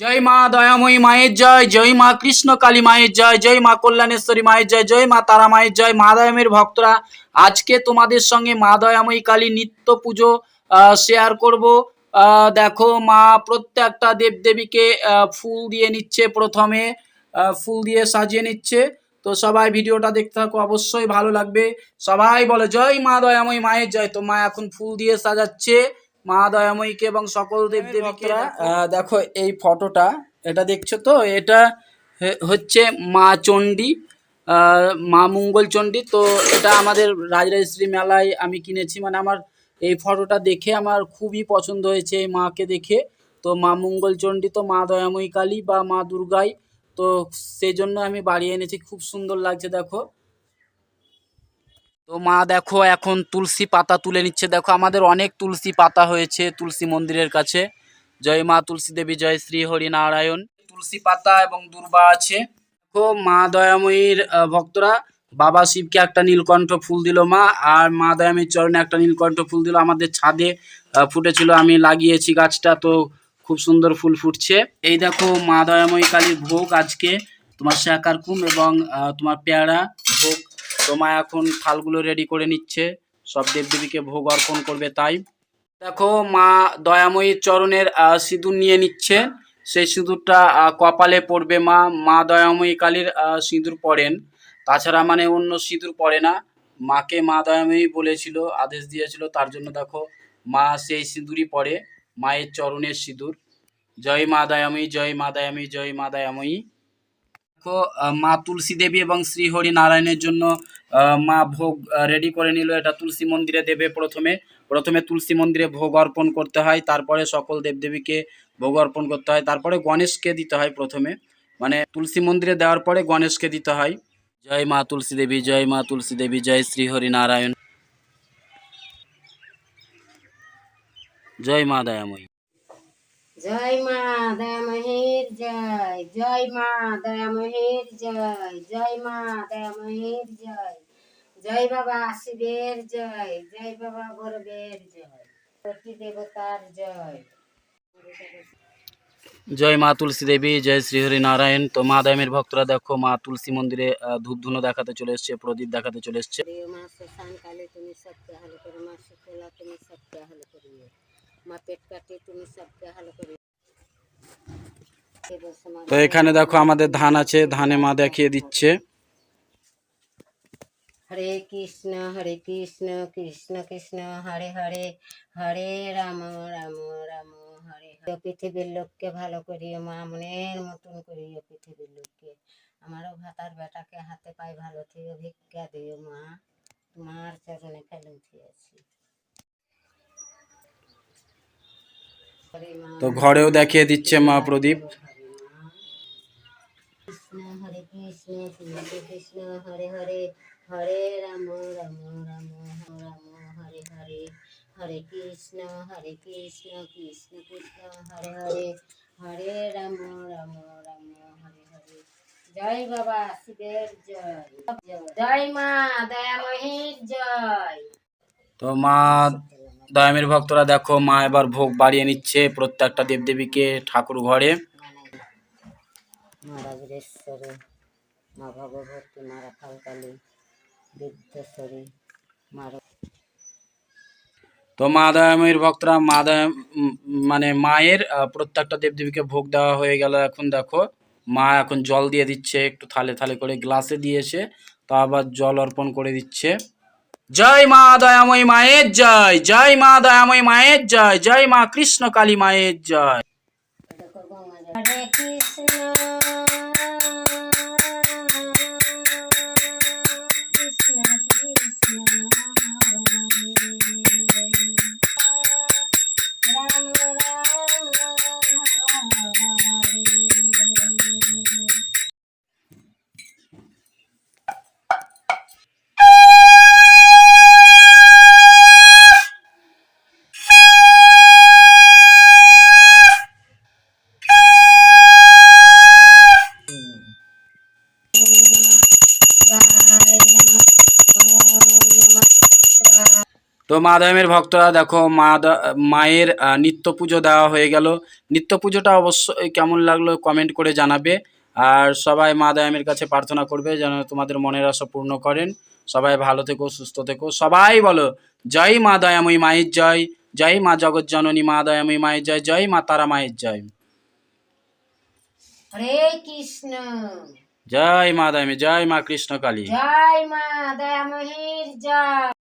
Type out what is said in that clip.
জয় মা দয়াময়ী মায়ের জয় জয় মা কৃষ্ণ কালী মায়ের জয় জয় মা কল্যাণেশ্বরী মায়ের জয় জয় মা তারা মায়ের জয়, মা দয়াময়ের ভক্তরা, আজকে তোমাদের সঙ্গে মা দয়াময়ী কালী নিত্য পুজো শেয়ার করব। দেখো মা প্রত্যেকটা দেবদেবীকে ফুল দিয়ে নিচ্ছে প্রথমে ফুল দিয়ে সাজিয়ে নিচ্ছে। তো সবাই ভিডিওটা দেখতে থাকো, অবশ্যই ভালো লাগবে। সবাই বলে, জয় মা দয়াময়ী মায়ের জয়। তো মা এখন ফুল দিয়ে সাজাচ্ছে। মা দয়াময়ীকে এবং সকল দেবদেবীকে দেখো এই ফটোটা এটা দেখছ তো? এটা হচ্ছে মা চণ্ডী মা মঙ্গল চণ্ডী। তো এটা আমাদের রাজরাজশ্রী মেলায় আমি কিনেছি। মানে আমার এই ফটোটা দেখে আমার খুবই পছন্দ হয়েছে এই মাকে দেখে। তো মা মঙ্গল চণ্ডী তো মা দয়াময়ী কালী বা মা দুর্গাই। তো সেই জন্য আমি বাড়ি এনেছি। খুব সুন্দর লাগছে দেখো। তো মা দেখো, এখন তুলসী পাতা তুলে নিচ্ছে। দেখো, আমাদের অনেক তুলসী পাতা হয়েছে তুলসী মন্দিরের কাছে। জয় মা তুলসী দেবী, জয় শ্রী হরি নারায়ণ। তুলসী পাতা এবং দুর্বা আছে। দেখো, মা দয়াময়ীর ভক্তরা, বাবা শিবকে একটা নীলকণ্ঠ ফুল দিল মা, আর মা দয়াময়ীর চরণে একটা নীলকণ্ঠ ফুল দিল। আমাদের ছাদে ফুটেছিল, আমি লাগিয়েছি গাছটা, তো খুব সুন্দর ফুল ফুটছে। এই দেখো, মা দয়াময়ী কালীর ভোগ আজকে। তোমার শাকার কুম এবং তোমার পেয়ারা ভোগ তোমা এখন থালগুলো রেডি করে নিচ্ছে। সব দেবদেবীকে ভোগ অর্পণ করবে তাই। দেখো, মা দয়াময়ীর চরণের সিঁদুর নিয়ে নিচ্ছে। সেই সিঁদুরটা কপালে পড়বে মা। মা দয়াময়ী কালীর সিঁদুর পড়েন। তাছাড়া মানে অন্য সিঁদুর পড়ে না। মাকে মা দয়াময়ী বলেছিল, আদেশ দিয়েছিল। তার জন্য দেখো, মা সেই সিঁদুরই পড়ে, মায়ের চরণের সিঁদুর। জয় মা দয়াময়ী, জয় মা দয়াময়ী, জয় মা দয়াময়ী। মা তুলসী দেবী এবং শ্রী হরি নারায়ণের জন্য মা ভোগ রেডি করে নিল এটা তুলসী মন্দিরে দেবে প্রথমে। প্রথমে তুলসী মন্দিরে ভোগ অর্পণ করতে হয়, তারপরে সকল দেবদেবীকে ভোগ অর্পণ করতে হয়, তারপরে গণেশকে দিতে হয় প্রথমে। মানে তুলসী মন্দিরে দেওয়ার পরে গণেশকে দিতে হয়। জয় মা তুলসী দেবী, জয় মা তুলসী দেবী, জয় শ্রী হরি নারায়ণ জয় মা দয়াময়ী। জয় মা দয়ামহের জয় জয় মা দয়ামহের জয় জয় মা দয়ামহের জয় জয় বাবা শিবের জয় জয় বাবা গৌরবের জয় সতী দেবতার জয়। জয় মা তুলসী দেবী জয় শ্রী হরি নারায়ণ। তো মা দয়ামের ভক্তরা দেখো মা তুলসী মন্দিরে ধূপ ধুনো দেখাতে চলে এসছে প্রদীপ দেখাতে চলে এসছে। মা শ্মশান কালে তুমি সবকে হালো করো মা সুফলা তুমি সবকে হালো করিও মা পেট কাটে তুমি সবকে দেব সমাজ তো এখানে দেখো আমাদের ধান আছে ধানে মা দেখিয়ে দিচ্ছে। হরে কৃষ্ণ হরে কৃষ্ণ কৃষ্ণ কৃষ্ণ হরে হরে হরে রাম রাম রাম হরে হরে। পৃথিবীর লোককে ভালো করিও মা মনের মতন করিও পৃথিবীর লোককে। আমারও ভাতার বেটাকে হাতে পায়ে ভালো থেকে ভিক্ষা দিও মা। তোমার চরণে ফেলে উঠিয়াছি তো ঘরেও দেখিয়ে দিচ্ছে মা প্রদীপ। কৃষ্ণ হরে কৃষ্ণ কৃষ্ণ কৃষ্ণ হরে হরে হরে রাম রাম রাম রাম হরে হরে হরে কৃষ্ণ হরে কৃষ্ণ কৃষ্ণ কৃষ্ণ হরে হরে হরে রাম রাম রাম হরে হরে। জয় বাবা শিবের জয়। জয় মা দয়ামহীর জয়। তো মা দয়ামের ভক্তরা দেখো মা এবার ভোগ বাড়িয়ে নিচ্ছে প্রত্যেকটা দেবদেবীকে ঠাকুর ঘরে। মা রাজরেশ্বরী মা ভগবতী মা রাখালকালী বিদ্যেশ্বরী মা তো মা দয়াময়ের ভক্তরা মা মানে মায়ের প্রত্যেকটা দেবদেবীকে ভোগ দেওয়া হয়ে গেল এখন দেখো। মা এখন জল দিয়ে দিচ্ছে একটু থালে থালে করে গ্লাসে দিয়েছে তা আবার জল অর্পণ করে দিচ্ছে। জয় মা দয়াময় মায়ের জয় জয় মা দয়াময় মায়ের জয় জয় মা কৃষ্ণ কালী মায়ের জয়। কৃষ্ণ। তো মা দয়ামের ভক্তরা দেখো মা দ- মায়ের নিত্য পুজো দেওয়া হয়ে গেল। নিত্য পুজোটা অবশ্যই কেমন লাগল কমেন্ট করে জানাবে। আর সবাই মা দয়ামের কাছে প্রার্থনা করবে যেন তোমাদের মনের আশা পূর্ণ করেন। সবাই ভালো থেকো সুস্থ থেকো। সবাই বলো জয় মা দয়াময়ী মায়ের জয় জয় মা জগৎ জননী মা দয়াময়ী মায়ের জয় জয় মা তারা মায়ের জয়। হরে কৃষ্ণ। জয় মা দয়ামী জয় মা কৃষ্ণ কালী জয় মা দয়ামহির জয়।